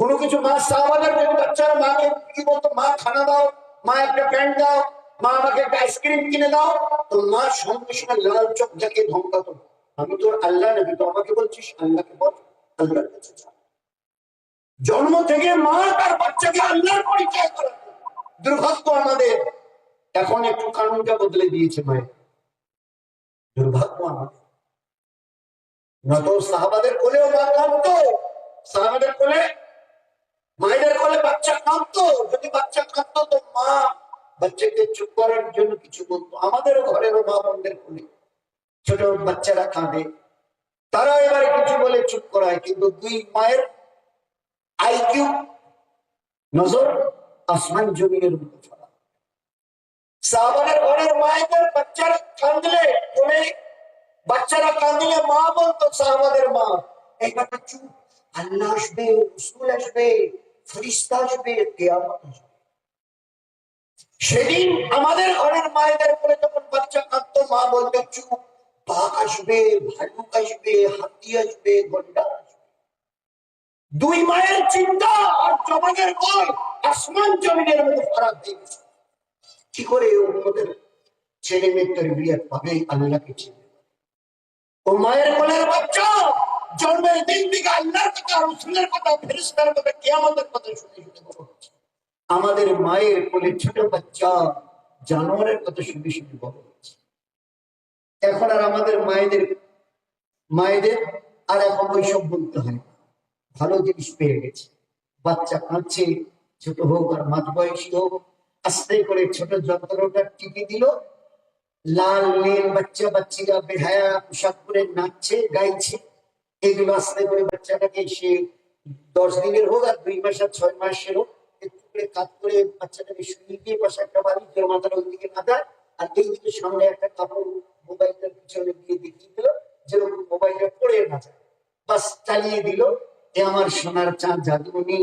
কোনো কিছু মা সাহাবাদের যদি মাকে কি বলতো, মা, খানা দাও, মা, একটা প্যান্ট দাও, মা, আমাকে একটা আইসক্রিম কিনে দাও। তো মা সঙ্গে সঙ্গে লাল চোখ যাকে ধমকাতো, আমি তোর আল্লাহ নাকি তো আমাকে বলছিস, আল্লাহকে বল, আল্লাহর কাছে জন্ম থেকে মা তার বাচ্চাকে আল্লাহর পরিচয় করে দুর্ভাগ্য আমাদের। এখন একটু কানুনটা বদলে দিয়েছে মায়ের। দুর্ভাগ্য আমাদের। না তো সাহাবাদের কোলেও মা কাঁদতো। সাহাবাদের কোলে, মায়েদের কোলে বাচ্চা কাঁদতো। যদি বাচ্চা কাঁদতো তো মা বাচ্চাকে চুপ করার জন্য কিছু বলতো। আমাদেরও ঘরেরও মা বোনদের কোলে ছোট বাচ্চারা কাঁদে। তারা এবারে কিছু বলে চুপ করায়, কিন্তু দুই মায়ের আইকিউ নজর আসমান জমিনের মতো ফলা সাহাবাদের ঘরের মায়েদের বাচ্চারা কাঁদলে, কোলে বাচ্চারা কাঁদলে মা বলতো সাহাবাদের মা। এইবার চুপ। আল্লাহ আসবে, রসুল আসবে ফরিস্তা আসবে, কেয়ামত আসবে। সেদিন আমাদের ঘরের মায়েদের বলে যখন বাচ্চা কাঁদতো, মা বলতো, চুপ, বাঘ আসবে, ভালুক আসবে, হাতি আসবে, গন্ডা দুই মায়ের চিন্তা আর জবানের কল আসমান জমিনের মতো খারাপ হয়ে কি করে ওদের ছেলে মেয়ের তরবিয়ত পাবে? আল্লাহকে চিনবে ও মায়ের কোলের বাচ্চা, জন্মের দিন থেকে আল্লাহর কথা, রসুলের কথা কথা কথা শুনে শুনে বড় হচ্ছে। আমাদের মায়ের কোলে ছোট বাচ্চা, জানোয়ারের কথা শুনে শুনে বড় হচ্ছে। এখন আর আমাদের মায়েদের মায়েদের আর এখন ওইসব বলতে হয়। ভালো জিনিস পেয়ে গেছে। বাচ্চা কাঁদছে, ছোট হোক আর মাঝ বয়সী হোক, আস্তে করে ছোট যন্ত্রটা টিপে দিল লাল, নীল বাচ্চা, বাচ্চিরা বেহায়া পোশাক পরে নাচছে, গাইছে। এগুলো আস্তে করে বাচ্চাটাকে সে দশ দিনের হোক আর দুই মাস আর ছয় মাসের হোক, একটু করে কাজ করে বাচ্চাটাকে শুয়ে দিয়ে পাশে বাড়ি তোর মাথার ওইদিকে না দেয় আর এইদিকে সামনে একটা কাপড় মোবাইলটার পিছনে দিয়ে দেখিয়ে দিল যেরকম মোবাইলটা পড়ে না যায়। বাস চালিয়ে দিল, এ আমার সোনার চাঁদ জাদুমণি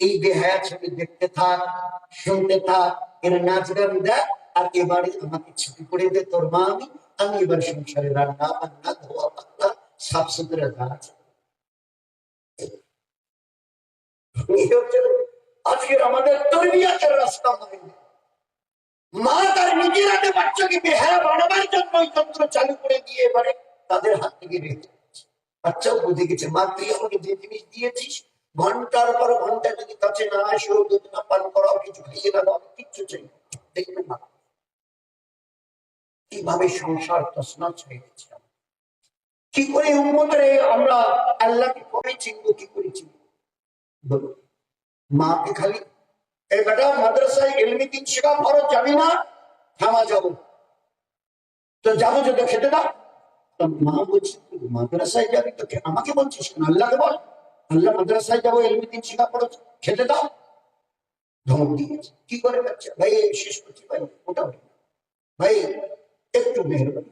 এই বেহায়া ছবি দেখতে থাক, শুনতে থাক, এর নাচ গান দেখ আর এবারে আমাকে ছুটি করে দে তোর মা আমি আমি এবার সংসারে রান্না বান্না, ধোয়া সাফ সুতরা আছে আমাদের তরবিয়াতের রাস্তা মা তার নিজের হাতে বাচ্চাকে বানাবার জন্য ওই যন্ত্র চালু করে দিয়ে এবারে তাদের হাত থেকে রেখে। বাচ্চাও বুঝে গেছে, মা, তুই আমাকে যে জিনিস দিয়েছিস, ঘণ্টার পর ঘণ্টা যদি কাছে না আসো দুধ না পান করাও কিছু খাইয়ে না দাও কিচ্ছু চাই। দেখবে না কীভাবে সংসার তসনাচ হয়ে গেছে। কি করে উন্মতের আমরা আল্লাহকে কবে চিনবো, কি করে চিনবো? বলো। মাকে খালি? এই বেটা, মাদ্রাসায় এলমি শেখা যাবি না? থামা যাব তো খেতে তো মা বলছে মাদ্রাসায় যাবি তো আমাকে বলছিস কেন? আল্লাহকে বল। আল্লাহ, মাদ্রাসায় যাব, এলমি শেখা খেতে দাও। ধমক দিয়েছে কি করে ভাই শেষ করছি। ভাই, ওটা ভাই একটু মেহরবানি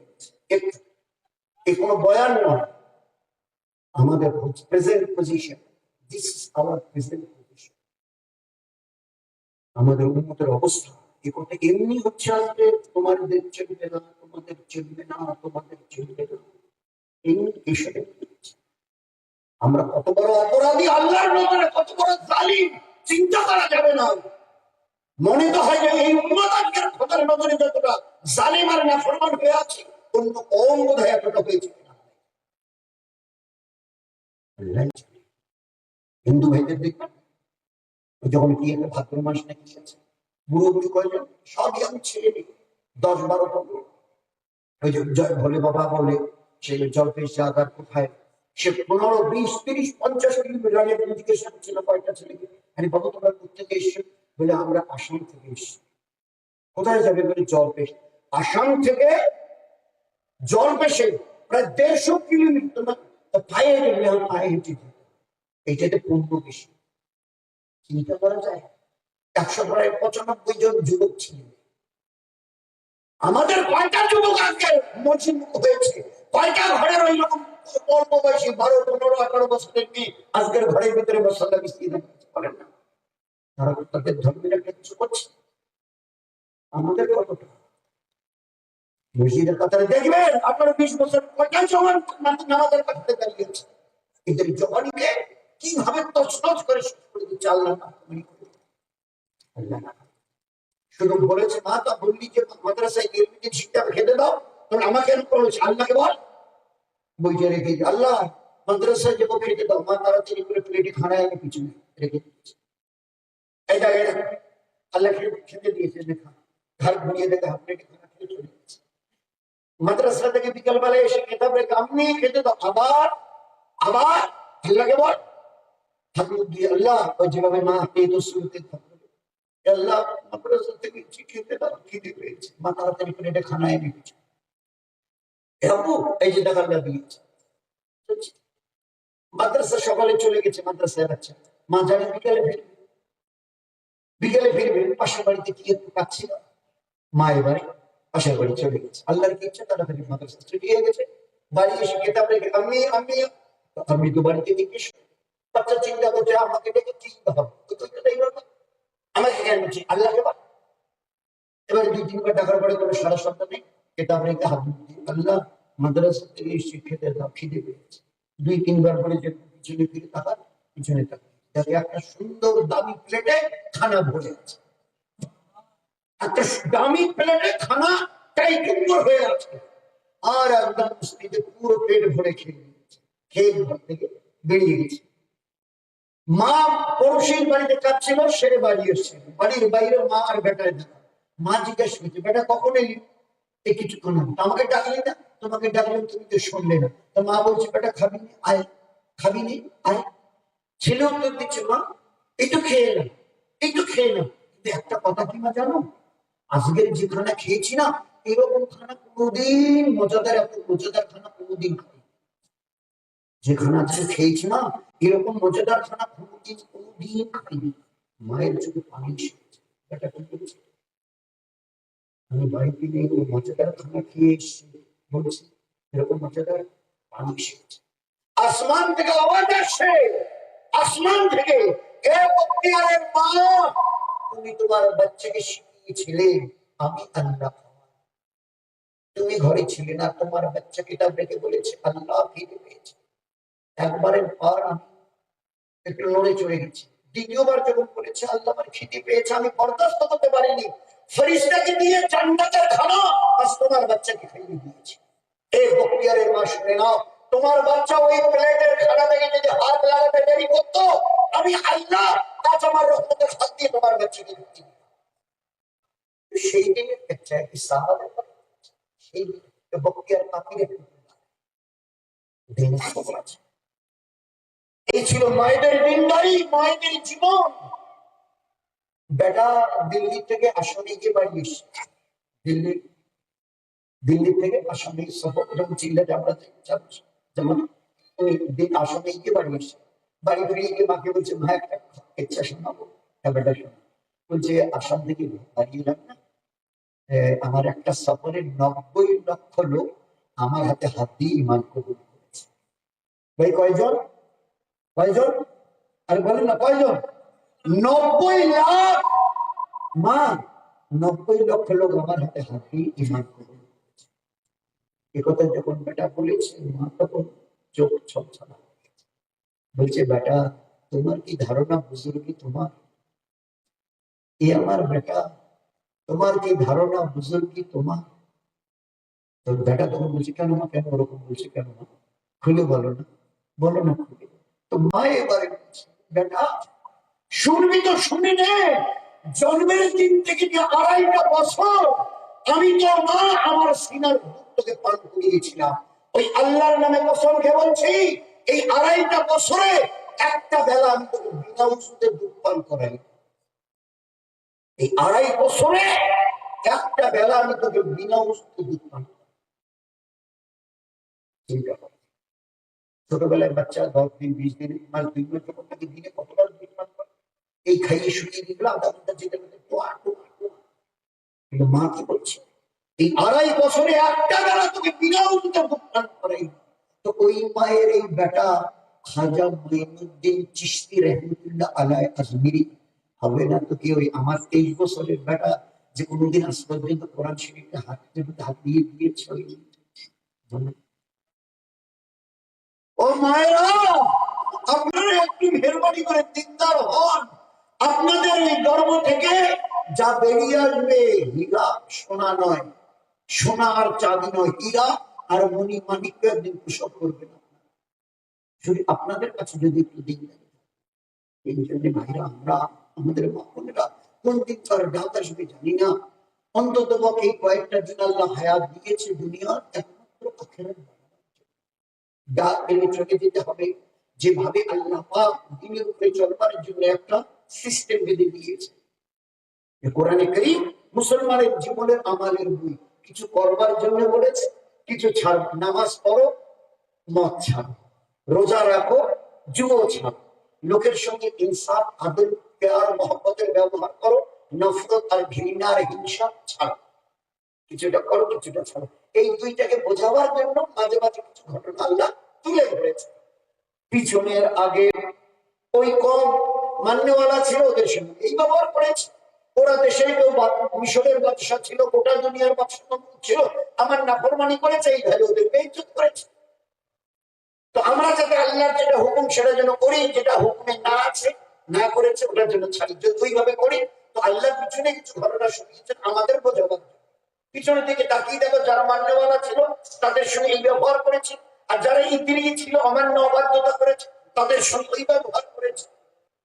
কোনো বয়ান নয়। আমাদের present position this is our present position আমাদের উন্মতের অবস্থা। এ কথা এমনি হচ্ছে তোমাদের চলবে না, তোমাদের চলবে না, তোমাদের চলবে না। এমনি এসব। আমরা কত বড় অপরাধী, আল্লাহর নজরে কত বড় জালিম, চিন্তা করা যাবে না। মনে তো হয় যে এই উন্মত আজকের খোদার নজরে যতটা জালিম আর নাফরমান হয়ে আছে, অন্য কম বোধ হয় এতটা হয়েছে। হিন্দু ভাইদের দেখবেন? যখন কি একটা ভাদ্র মাস নাকি গেছে বুড়ো বুড়ি কয়জন আমি ছেড়ে দিই দশ বারো ওই যে জয় ভোলে বাবা বলে, সে জলপেশ জাগার কোথায় সে পনেরো, বিশ, তিরিশ, পঞ্চাশ কিলোমিটার আগে জিজ্ঞেস করছিল কয়টা ছেলেকে। আরে বাবা, তোমরা কোথেকে এসছো? বলে, আমরা আসাম থেকে এসছি। কোথায় যাবে? বলে জলপেশ আসাম থেকে জল জলপেশে প্রায় দেড়শো কিলোমিটার তোমার পায়ে গেলে হেঁটে এইটাতে পূর্ণ বেশি চিন্তা করা যায়? একশো প্রায় পঁচানব্বই জন যুবক ছিলেন। আমাদের কয়টা যুবক আজকে মসজিদ হয়েছে? কয়টা ঘরের ওই অল্প বয়সী, বারো, পনেরো, আঠারো বছরের মেয়ে আজকের ঘরের ভিতরে মিশিয়ে রাখতে পারেন না। তারা তাদের ধর্মের কিছু করছে? আমাদের কতটা? মসজিদের কথাটা দেখবেন আপনারা বিশ বছর কয়টা সমান নামাজের কাছে দাঁড়িয়েছে এদের জবানিকে কীভাবে তছনছ করে শেষ করে দিচ্ছে আল্লাহ শুধু বলেছে, মা, তা বললি যে মাদ্রাসায় নির্মিত শিক্ষা খেতে দাও তখন আমাকে বলেছে আল্লাহকে বল? বইটা রেখে। আল্লাহ, মাদ্রাসায় যাব খেতে দাও, মা তাড়াতাড়ি করে প্লেটে খানায় আমি পিছনে রেখে দিয়েছে। এটা আল্লাহ খেতে দিয়েছে দেখা ঘর ঘুরিয়ে দেখে প্লেটে খানা খেয়ে চলে গেছে। মাদ্রাসা থেকে বিকালবেলায় এসে খেতাব রেখে আমি খেতে দাও। আবার আবার আল্লাহকে বল। ঠাকুর আল্লাহ ওই যেভাবে তো শুরুতে থাকবে। মাদ্রাসা মাদ্রাসা সকালে চলে গেছে, মাদ্রাসায় বাচ্চা মা জানে বিকালে ফিরবে। বিকালে ফিরবে, পাশের বাড়িতে কি একটু মা এবারে পাশের বাড়ি চলে গেছে। আল্লাহর কি ইচ্ছা মাদ্রাসা ছুটি হয়ে গেছে। বাড়ি এসে কেতাব রেখে আমি আমি আমি তো বাড়িতে দেখি বাচ্চা চিন্তা করছে, আমাকে ডেকে কি হবে? এবার দুই টাকার পরে কোনো সারা শব্দ নেই। কেতাব রেখে হাত আল্লাহ মাদ্রাসা থেকে এসে খেতে দুই তিনবার করে যে পিছনে ফিরে তাকান পিছনে তাকান একটা সুন্দর দামি প্লেটে খানা ভরে আছে। একটা দামি প্লেটে খানা টাই কুমড় হয়ে আছে। আর একদম স্ত্রীতে পুরো পেট ভরে খেয়ে নিয়েছে। খেয়ে ঘর থেকে বেরিয়ে গেছে। মা বাড়িতে সে বাড়ি বাড়ির বাইরে মা আর বেটায় দেখা মা জিজ্ঞাসা করছে, বেটা, কখন এলি? এই কিছুক্ষণ। আমাকে ডাকলি না? তোমাকে ডাকলাম তুমি তো শুনলে না। তো মা বলছে, বেটা, খাবি নি? আয়। খাবি নি? আয়। ছেলে উত্তর দিচ্ছে মা। একটু খেয়ে এলাম একটু খেয়ে এলাম কিন্তু একটা কথা কি মা জানো? আজকের যে খানা খেয়েছি না এরকম খানা কোনোদিন, মজাদার এত মজাদার খানা কোনোদিন খাই যে খানা আজকে খেয়েছি না, এরকম মজাদার খানা কোনোদিন কোনোদিন খাইনি। মায়ের চোখে পানি আমি বাড়িতে গিয়ে ওই মজাদার খানা খেয়ে এসেছি, বলছি, এরকম মজাদার পানি এসেছে আসমান থেকে আওয়াজ আসছে। আসমান থেকে এ বক্তিয়ারের মা, তুমি তোমার বাচ্চাকে শিখিয়েছিলে আমি আল্লাহ। তুমি ঘরে ছিলে না, তোমার বাচ্চা কিতাব রেখে বলেছে, আল্লাহ ফিরে পেয়েছে। একবারের পর আমি একটু লড়ে চলে গেছি। দ্বিতীয়বার যখন বলেছে, আল্লাহ আমার খিদে পেয়েছে, আমি বরদাস্ত করতে পারিনি। ফরিস্তাকে দিয়ে জান্নাতের খানা আজ তোমার বাচ্চাকে খাইয়ে দিয়েছি। এই বক্তিয়ারের মা, শুনে নাও, তোমার বাচ্চা ওই প্লেটের খানা থেকে যদি হাত লাগাতে দেরি করতো, আমি আল্লাহ আজ আমার রহমতের হাত দিয়ে তোমার বাচ্চাকে দিচ্ছি সেই দিনের আছে এই ছিল মায়েদের মায়েদের জীবন। বেটা দিল্লি থেকে গিয়ে বাড়ি এসছে দিল্লি দিল্লি থেকে সফর আমরা যেমন গিয়ে বাড়ি এসছে বাড়ি ফিরিয়ে গিয়ে মাকে বলছে, মা, একটা ইচ্ছা শোনাবো হ্যাঁ বেটা শোনা বলছে, আসাম থেকে বাড়ি এলাম না। আমার একটা সফরের নব্বই লক্ষ লোক আমার হাতে হাত দিয়ে ইমান কবুল করেছে। ভাই, কয়জন? কয়জন? আরে বলেন না, কয়জন? নব্বই লাখ! মা, নব্বই লক্ষ লোক আমার হাতে হাত দিয়ে ইমান কবুল করেছে। এ কথা যখন বেটা বলেছে, মা তখন চোখ ছলছলা বলছে, বেটা, তোমার কি ধারণা বুজুর্গি তোমার? এ আমার বেটা তোমার কি ধারণা বুজুর্গি তোমার? তো বেটা তখন বলছে, কেন মা? কেন ওরকম বলছে? কেন মা? খুলে বলো না বলো না খুলে। তো মা এবারে বেটা, শুনবি তো শুনি নে, জন্মের দিন থেকে আড়াইটা বছর আমি তো মা আমার সিনার ভক্তকে পান করিয়েছিলাম। ওই আল্লাহর নামে কসম খেয়ে বলছি, এই আড়াইটা বছরে একটা বেলা আমি তোকে বিনা ওষুধে দুধ পান করাই এই আড়াই বছরে একটা বেলা আমি তোকে বিনা ওষুধে দুধ কর ছোটবেলায় বাচ্চা, দশ দিন, বিশ দিন মাস দুই মাস যখন তাকে দিনে কতটা দুধ পান করে এই খাইয়ে শুকিয়ে দিল আধা ঘণ্টা যেতে কিন্তু মা কি বলছে? এই আড়াই বছরে একটা বেলা তোকে বিনা ওষুধে দুধ পান করাই। তো ওই মায়ের এই বেটা খাজা মঈনুদ্দিন চিশতি রহমতুল্লাহ আলাই আজমিরি হবে না তো কি ওই আমার তেইশ বছরের বেটা যে কোনোদিন আজ পর্যন্ত কোরআন শরীফকে হাত হাত দিয়ে দিয়েছে ও মায়েরা, আপনারা একটু মেহরবানি করে চিন্তার হন। আপনাদের এই গর্ব থেকে যা বেরিয়ে আসবে, হীরা সোনা নয় সোনা আর চাঁদি নয়, হীরা আর মণি মানিককে একদিন প্রসব করবে না। শুধু আপনাদের কাছে যদি একটু দেন এই জন্য ভাইরা আমরা আমাদের মা বোনেরা কোন দিন তার ডাক আসবে জানি না। অন্তত পক্ষে কয়েকটা দিন আল্লাহ হায়াত দিয়েছে দুনিয়ার একমাত্র আখেরাত ডাক এনে চলে যেতে হবে। যেভাবে আল্লাহ পাক দিনের উপরে চলবার জন্য একটা সিস্টেম বেঁধে দিয়েছে। কোরআনে করিম মুসলমানের জীবনের আমালের বই। কিছু করবার জন্য বলেছে, কিছু ছাড়, নামাজ পড়ো, মদ ছাড়ো, রোজা রাখো জুয়ো ছাড়ো। লোকের সঙ্গে ইনসাফ আদল পেয়ার, মহব্বতের ব্যবহার করো, নফরত আর ঘৃণার হিংসা ছাড়ো। কিছুটা করো, কিছুটা ছাড়ো। এই দুইটাকে বোঝাবার জন্য মাঝে মাঝে কিছু ঘটনা আল্লাহ তুলে ধরেছে। পিছনের আগে ওই কম মান্যওয়ালা ছিল ওদের সঙ্গে। এই ব্যবহার করেছে। ওরা দেশে কেউ মিশরের বাদশা ছিল, গোটা দুনিয়ার বাদশা ছিল। আমার নাফরমানি করেছে, এই ভাবে ওদের বেইজ্জত করেছে। তো আমরা যাতে আল্লাহর যেটা হুকুম, সেটা যেন করি, যেটা হুকুমে না আছে না করেছে, ওটার জন্য ছাড়ি। যদি ওইভাবে করি, তো আল্লাহর পিছনে কিছু ঘটনা শুনিয়েছেন, আমাদের বোঝাবার। পিছনের দিকে তাকিয়ে দেখো, যারা মান্যওয়ালা ছিল, তাদের সঙ্গে এই ব্যবহার করেছে। আর যারা ইতিরি ছিল, অমান্য অবাধ্যতা করেছে, তাদের সঙ্গে ওই ব্যবহার করেছে।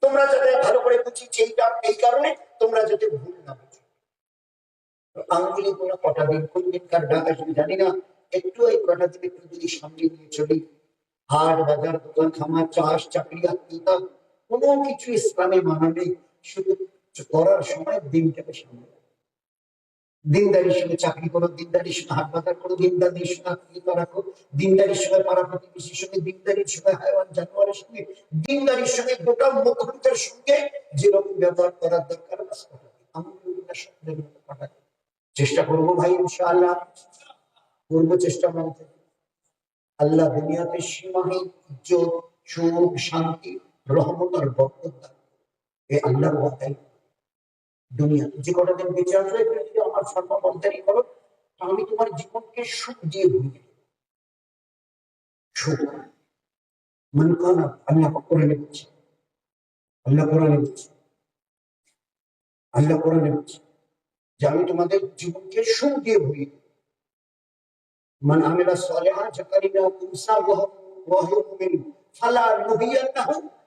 তোমরা যাতে ভালো করে বুঝিছি এইটা, এই কারণে তোমরা যাতে ভুল না বুঝো। আঙ্গুলি কোনো কটা দিন কোন দিন কার ডাক আসবে জানি না। একটু এই কটা দিন একটু যদি সামনে নিয়ে চলি। হাট, বাজার, দোকান, খামার, চাষ, চাকরি, আত্মীয়তা কোনো কিছু ইসলামে মানা নেই শুধু করার সময় দিনটাকে সামনে। দিনদারির সঙ্গে চাকরি করো দিনদারির সঙ্গে হাট বাজার করো দিনদারির সঙ্গে আত্মীয়তা রাখো, দিনদারির সঙ্গে পাড়া প্রতিবেশীর সঙ্গে, দিনদারির সঙ্গে হাইওয়ান জানোয়ারের সঙ্গে, দিনদারির সঙ্গে গোটা মুখলুকের সঙ্গে যেরকম ব্যবহার করার দরকার চেষ্টা করব ভাই, ইনশাআল্লাহ। করব চেষ্টা মন আল্লাহ দুনিয়াতে সীমাহীন ইজ্জত, সুখ, শান্তি রহমত আর বরকত দান এই আল্লাহর ওয়াদাই দুনিয়া যে কটা দিন বেঁচে আসবে তুমি যদি আমার সর্বমন্তারি করো তো আমি তোমার জীবনকে সুখ দিয়ে ভুলে দেব। সুখ মন কানা আল্লাহ কোরআনে বলছে আল্লাহ কোরআনে বলছে আল্লাহ কোরআনে বলছে যে আমি তোমাদের জীবনকে সুখ দিয়ে ভুলিয়ে দেব من عمل صالحا ذكرنا انثى وهو وهو مؤمن فلا نحيينه حياة طيبة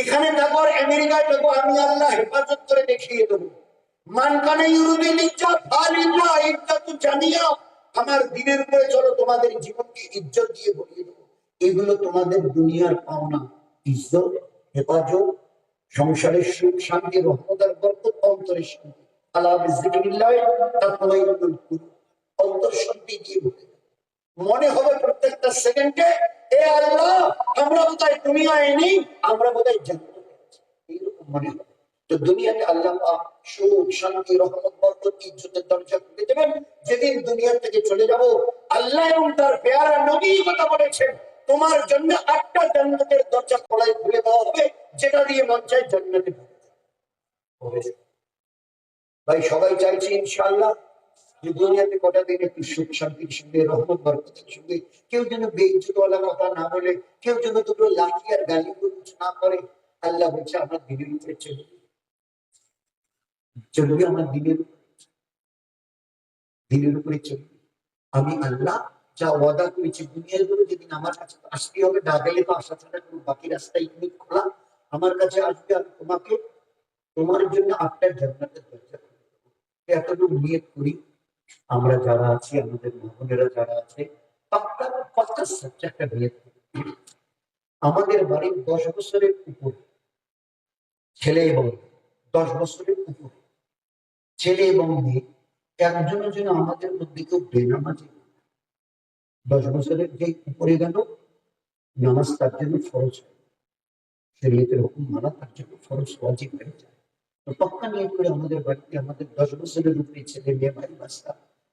এখানে দেখো আমেরিকায় দেখো আমি আল্লাহ হেফাজত করে দেখিয়ে দেবো। মানকানে ইউরুদিন ইজ্জত আলিল্লাহ ইজ্জত জানিয়া আমার দিনের উপরে চলো, তোমাদের জীবনকে ইজ্জত দিয়ে ভরিয়ে দেবো। এগুলো তোমাদের দুনিয়ার পাওনা, ইজ্জত, হেফাজত, সংসারের সুখ শান্তি রহমতার বরকত অন্তরের শান্তি। আল্লাহ তাতমাইনুল অন্তর শান্তি দিয়ে ভরে। মনে হবে প্রত্যেকটা সেকেন্ডে, এ আল্লাহ, আমরা বোধহয় দুনিয়ায় নেই, আমরা বোধহয় জান্নাতে এইরকম মনে হবে। তো দুনিয়াতে আল্লাহ সুখ, শান্তি, রহমত, বরকত, ইজ্জতের দরজা খুলে দেবেন। যেদিন দুনিয়া থেকে চলে যাব, আল্লাহ এবং তার পেয়ারা নবী কথা বলেছেন, তোমার জন্য আটটা জান্নাতের দরজা খোলায় খুলে দেওয়া হবে, যেটা দিয়ে মন চায় জান্নাতে ভাই, সবাই চাইছে ইনশাআল্লাহ দুনিয়াতে কটা দিন একটু সুখ, শান্তির সঙ্গে, রহমত, বরকতের সঙ্গে, কেউ যেন কথা না বলে, কেউ যেন দুটো লাঠি আর গালি না করে, আল্লাহ বলছে, আমার দিনের উপরে চলবে চলবে আমার দিনের দিনের উপরে চলবে। আমি আল্লাহ যা ওয়াদা করেছি, দুনিয়ারগুলো যেদিন আমার কাছে আসতে হবে, না গেলে তো আসা ছাড়া কোনো বাকি রাস্তা ইকমিক খোলা। আমার কাছে আসবে, আমি তোমাকে, তোমার জন্য আটটা জান্নাতের দরজা এতটুকু নিয়ত করি। আমরা যারা আছি, আমাদের মহনেরা যারা আছে আমাদের বাড়ির দশ বছরের উপর ছেলে এবং দশ বছরের উপর ছেলে এবং মেয়ে, একজনের জন্য আমাদের মধ্যে কেউ বেনামাজি দশ বছরের যে উপরে গেল, নামাজ তার জন্য ফরজ হয়। শরীয়তের হুকুম মানা তার জন্য ফরজ, ওয়াজিব হয়ে যায়। তো পক্কা নিয়ে করে আমাদের বাড়িতে আমাদের দশ বছরের উপরে ছেলে মেয়ে ভাই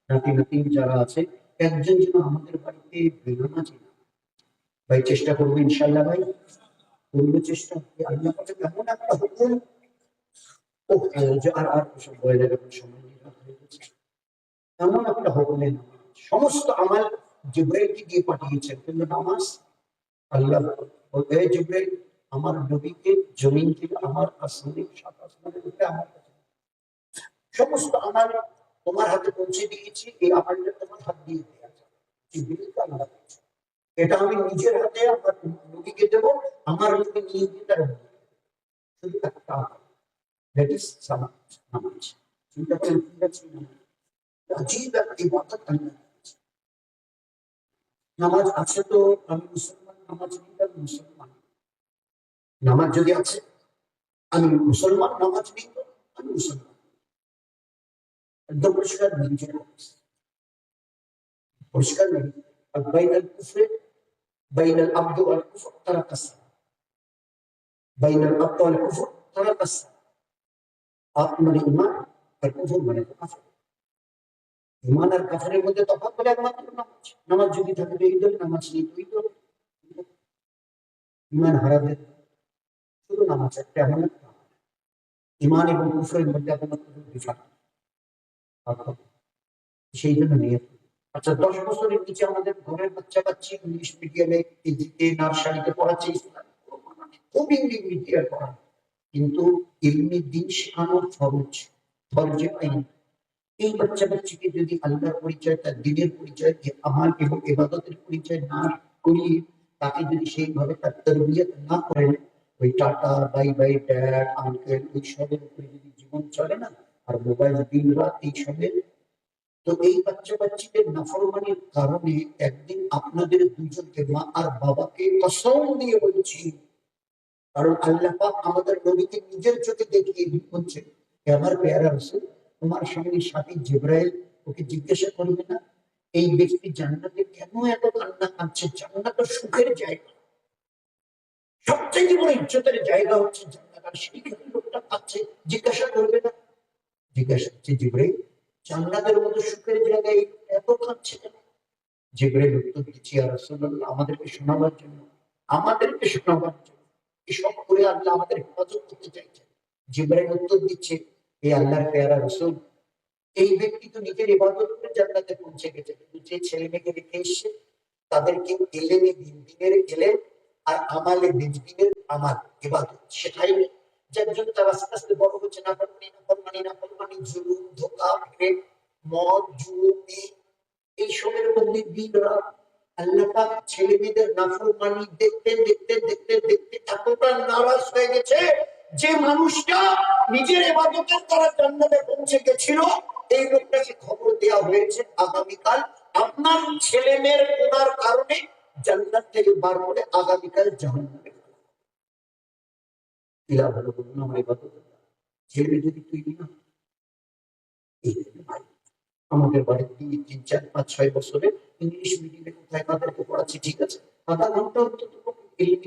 নাতি নাতিন যারা আছে, একজন যেন আমাদের বাড়িতে না। ভাই, চেষ্টা করব ইনশাল্লাহ ভাই। করব চেষ্টা আল্লাহ পাকের এমন একটা ও আর আর সময়। এমন একটা সমস্ত আমাল জিব্রাইলকে দিয়ে পাঠিয়েছেন কিন্তু নামাজ? আল্লাহ জিব্রাইল আমার নবীকে, জমিনকে, আমার আসলে সমস্ত আমার তোমার হাতে পৌঁছে দিয়েছি, এই আমারটা তোমার হাত দিয়ে এটা আমি নিজের হাতে, আমার নবীকে দেব, আমার নবী নিয়ে গিয়ে তার নামাজ। আছে? তো, আমি মুসলমান, নামাজ মুসলমান। নামাজ যদি আছে, আমি মুসলমান নামাজ নেই আমি মুসলমান। একদম পরিষ্কার নিজের পরিষ্কার নেই। আর বাইনাল কুফরে, বাইনাল আব্দ আল কুফর, তারা বাইনাল আব্দ আল কুফর, তারা মানে ইমান আর কুফর মানে কাফের। ইমান আর কাফের মধ্যে তফাৎ বলে একমাত্র নামাজ। নামাজ যদি থাকে, তো নামাজ নেই, তো ইমান হারাদের শুধু নামাজ একটা ইমান এবং কুফরের মধ্যে সেই জন্য নিয়ে আচ্ছা দশ বছরের নিচে আমাদের ঘরের বাচ্চা কাচ্চি ইংলিশ মিডিয়ামে নার্সারিতে পড়াচ্ছে, ইসলাম খুব ইংলিশ মিডিয়াম পড়া কিন্তু এমনি দিন ফরজ, ফরজে এই বাচ্চা বাচ্চাকে যদি আল্লাহর পরিচয়, তার দিনের পরিচয় যে আমার এবং এবাদতের পরিচয় না করিয়ে তাকে যদি সেইভাবে তার তরবিয়ত না করেন ওই tata, bye bye, dad, uncle ওই সবের উপরে যদি জীবন চলে না, আর মোবাইল দিন রাত এই সবের তো এই বাচ্চা বাচ্চাদের নাফরমানির কারণে একদিন আপনাদের দুজনকে মা আর বাবাকে কসম দিয়ে বলছি, কারণ আল্লাহ আমাদের নবীকে নিজের চোখে দেখিয়ে বলছে, "হে আমার পেয়ারা রসুল, তোমার সঙ্গে সাথী জিব্রাইল ওকে জিজ্ঞাসা করবে না, এই ব্যক্তি জান্নাতে কেন এত কান্না কাঁদছে? জান্নাত সুখের জায়গা। সবচেয়ে বড় ইজ্জতের জায়গা হচ্ছে জান্নাত সেইখানে লোকটা পাচ্ছে, জিজ্ঞাসা করবে না। জিজ্ঞাসা হচ্ছে জিব্রাইল জান্নাতের মতো সুখের জায়গায় এত কাঁদছে কেন? জিব্রাইল উত্তর দিচ্ছি আর আমাদেরকে শোনাবার জন্য, আমাদেরকে শোনাবার জন্য। এসব করে আল্লাহ আমাদের হেফাজত করতে জিব্রাইল উত্তর দিচ্ছে এই আল্লাহর পেয়ারা রসুল, এই ব্যক্তি তো নিজের ইবাদত করে জান্নাতে পৌঁছে গেছে, কিন্তু যে ছেলে মেয়েকে রেখে এসছে, তাদেরকে এলেমে দিন, দিনের এলেম আর আমালে দিনের আমাল, ইবাদত। শেখাইবে যার জন্য তার আস্তে আস্তে বড় হচ্ছে, না ফরমানি না ফরমানি না ফরমানি জুলুম, ধোকা ফেক মদ, জুলুমি এইসবের মধ্যে রাত আল্লাহ পাক ছেলে মেয়েদের নাফরমানি দেখতে দেখতে দেখতে দেখতে এতটা নারাজ হয়ে গেছে যে মানুষটা নিজের এবাদতের তারা জান্নাতে পৌঁছে গেছিল। এই লোকটাকে খবর দেওয়া হয়েছে আগামীকাল। আপনার ছেলে মেয়ের কোনার কারণে জান্নাত থেকে বার করে আগামীকাল জাহান্নামে ছেলে যদি তুই না আমাদের বাড়িতে তিন চার, পাঁচ, ছয় বছরে ইংলিশ মিডিয়ামে কোথায় তাদেরকে পড়াচ্ছি ঠিক আছে। অন্তত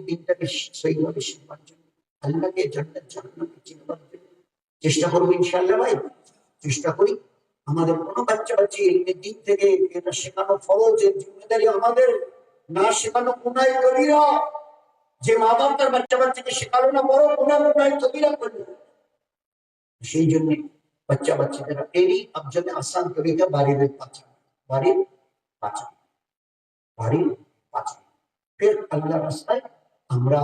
দিনটাকে শিখবার জন্য, আল্লাহকে চিনবার জন্য চেষ্টা করব ইনশাআল্লাহ ভাই। চেষ্টা করি। আমাদের কোনো বাচ্চা বাচ্চা এলমের দিক থেকে এটা শেখানো ফরজ জিম্মেদারি আমাদের। না শেখানো কোনায় কবিরা। যে মা বাপ তার বাচ্চা বাচ্চাকে শেখালো না, বড় কোনা কোনায় কবিরা করল। সেই জন্য বাচ্চা বাচ্চাদের এরই আবজনে আসান তরিকা বাড়ির পাচা বাড়ির পাচা বাড়ির পাচা ফের আল্লাহ রাস্তায় আমরা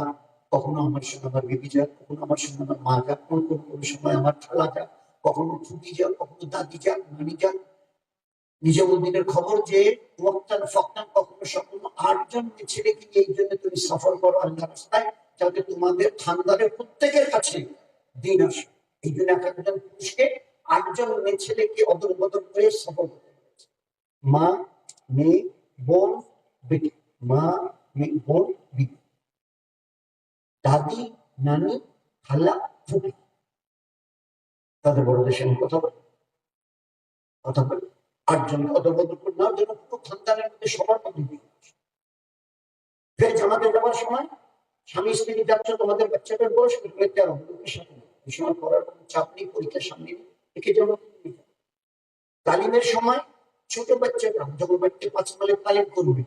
কখনো আমার সঙ্গে আমার বিবি যাক, কখনো আমার সঙ্গে আমার মা যাক কোনো কোনো সময় আমার খালা যাক, কখনো ফুটি যাক, কখনো দাদি যাক, নানি যাক নিজামুদ্দিনের খবর যে ওয়াক্তান ফক্তান কখনো সম্পূর্ণ আটজন ছেলেকে নিয়ে এই জন্য তুমি সফর করো আল্লাহ রাস্তায়, যাতে তোমাদের খানদানের প্রত্যেকের কাছে দিন আসে। এই জন্য এক একজন পুরুষকে আটজন মেয়ে ছেলেকে অদল বদল করে সফর করতে মা, মেয়ে, বোন, বেটি। মা, মেয়ে, বোন, বেটি। দাদি, নানি, খালা ফুপি তাদের বড়দের সঙ্গে কথা বলে। কথা বলে। অদল বদল করে যেন পুরো খানদানের মধ্যে সবার মধ্যে। ফের জামাতে যাওয়ার সময় স্বামী স্ত্রী যাচ্ছ, তোমাদের বাচ্চাটার বয়স সাথে না। সময় পড়ার কোনো চাপ নেই, পরীক্ষার সামনে। একে তালিমের সময় ছোট বাচ্চাটা, যখন বাচ্চা পাঁচ মালে তালিম করবে,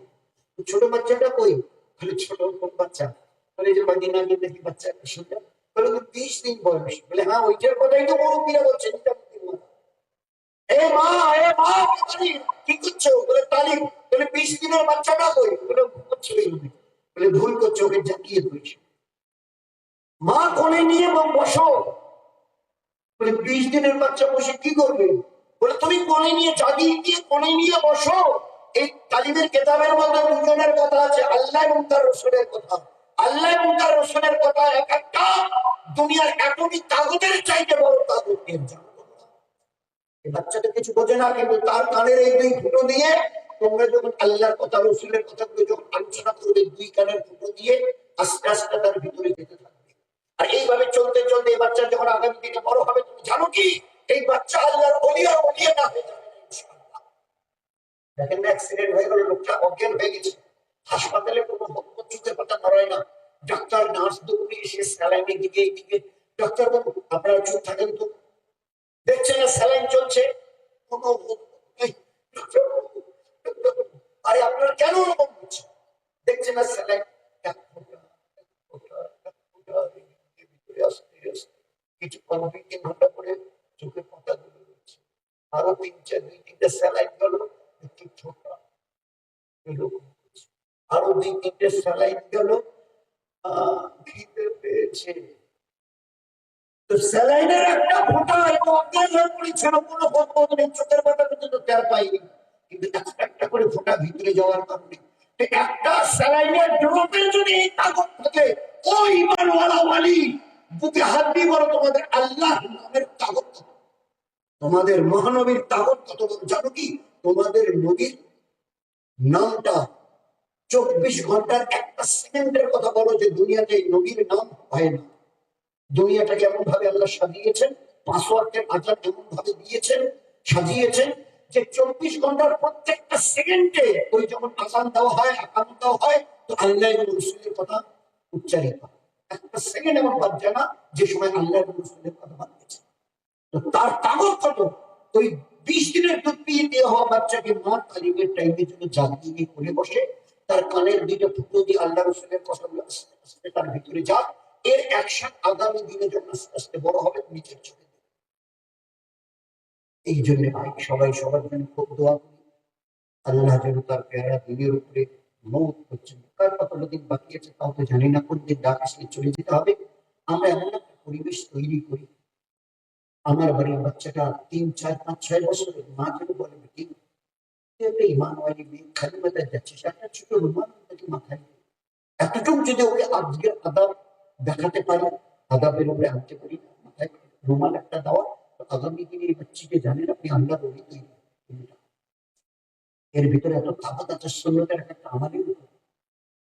ছোট বাচ্চাটা কই তাহলে ছোট বাচ্চা তাহলে যে বাদিনা আগে দেখি বাচ্চা একটা সুন্দর বলে তো বিশ দিন বয়স বলে হ্যাঁ ওইটার কথাই তো মুরব্বীরা বলছে নিজামুদ্দিন মা। এ মা এ মা তালিম কি করছ? বলে তালিম বলে, বিশ দিনের বাচ্চাটা কই? বলে ঘুমোচ্ছে বলে, ভুল করছ, ওকে জাকিয়ে দিয়েছে মা কোলে নিয়ে বসো। বলে, বিশ দিনের বাচ্চা বসে কি করবে? বলে, তুমি কোলে নিয়ে জাগিয়ে দিয়ে কোলে নিয়ে বসো। এই তালিমের কেতাবের মধ্যে দুজনের কথা আছে, আল্লাহ এবং তার রসুলের কথা। আল্লাহ এবং তার রসুলের কথা এক একটা। দুনিয়ার এটমি কাগজের চাইতে বড় কাগজ এর জানো বাচ্চাটা কিছু বোঝে না, কিন্তু তার কানের এই দুই ফুটো দিয়ে তোমরা যখন আল্লাহর কথা, রসুলের কথা যখন আলোচনা করবে, দুই কানের ফুটো দিয়ে আস্তে আস্তে তার ভিতরে যেতে থাকবে। আর এইভাবে চলতে চলতে এই বাচ্চা যখন আগামী দিনে বড় হবে, তুমি জানো কি? এই বাচ্চা আল্লাহর আর বলিয়ে না হয়ে যাবে দেখেন না অ্যাক্সিডেন্ট হয়ে গেল, লোকটা অজ্ঞান হয়ে গেছে। হাসপাতালে কোনো চোখের পাতা নড়ায় না। ডাক্তার, নার্স, দৌড়ে এসে স্যালাইনের দিকে এইদিকে ডাক্তার বাবু আপনারা চুপ থাকেন তো। দেখছেন না স্যালাইন চলছে? আরে আপনারা কেন ওরকম করছেন? দেখছেন না স্যালাইন? কিছুক্ষণ তিন ঘণ্টা পরে চোখে পাতা রয়েছে। আরও তিন চার দুই তিনটা স্যালাইন গেল আরও তিনটে স্যালাইন আহ, পেয়েছে। স্যালাইনের একটা এবং হয়ে কোনো চোখের পাতা পর্যন্ত টের পাইনি কিন্তু একটা করে ভিতরে যাওয়ার কারণে একটা স্যালাইনের ড্রপের যদি এই তাকত থাকে ইমানওয়ালা ওয়ালি বুকে হাত দিয়ে বলো, তোমাদের আল্লাহ নামের কত? তোমাদের মহানবীর তাগত কত? জানো কি তোমাদের নবীর নামটা চব্বিশ ঘণ্টার একটা সেকেন্ডের কথা বলো যে দুনিয়াতে নবীর নাম হয় না দুনিয়াটাকে এমন ভাবে আল্লাহ সাজিয়েছেন পাসওয়ার্ডের আজাদ এমন ভাবে দিয়েছেন, সাজিয়েছেন যে চব্বিশ ঘণ্টার প্রত্যেকটা সেকেন্ডে ওই যখন আসান দেওয়া হয়, আকাম দেওয়া হয়, তো আল্লাহ রসুলের কথা উচ্চারিত। একটা সেকেন্ড এমন বাদ যে সময় আল্লাহ রসুলের কথা বাদ গেছে তার কত ওই বিশ দিনের দুধ পিয়ে দেওয়া হওয়া বাচ্চাকে মা তালিমের জন্য জাগিয়ে দিয়ে বসে, তার কানের দুইটা ফুটো দিয়ে আল্লাহ রসুলের কথা আস্তে আস্তে তার ভিতরে যাক এর অ্যাকশন আগামী দিনে যখন আস্তে বড় হবে নিজের চোখে এই জন্য সবাই সবার জন্য খুব দোয়া করি। আল্লাহ যেন তার পেয়ারা দিনের উপরে মৌত করছেন। কার কতটা দিন বাকি আছে তাও তো জানি না, কোন দিন ডাক আসলে চলে যেতে হবে। আমরা এমন একটা পরিবেশ তৈরি করি। আমার বাড়ির বাচ্চাটা তিন, চার, পাঁচ, ছয় বছরের, মা যেন বলে বেটি তুই একটা ইমান ওয়ালি মেয়ে, খালি মাথায় যাচ্ছিস, একটা ছোট রুমাল মাথায় এতটুকু যদি ওকে আজকের আদাব দেখাতে পারি আদাবের উপরে আনতে পারি। মাথায় রুমাল একটা দেওয়া আগামী দিনে এই বাচ্চিকে জানেন আপনি আল্লাহ এর ভিতরে এত তাবাত সুন্নতের একটা আমাদের উপর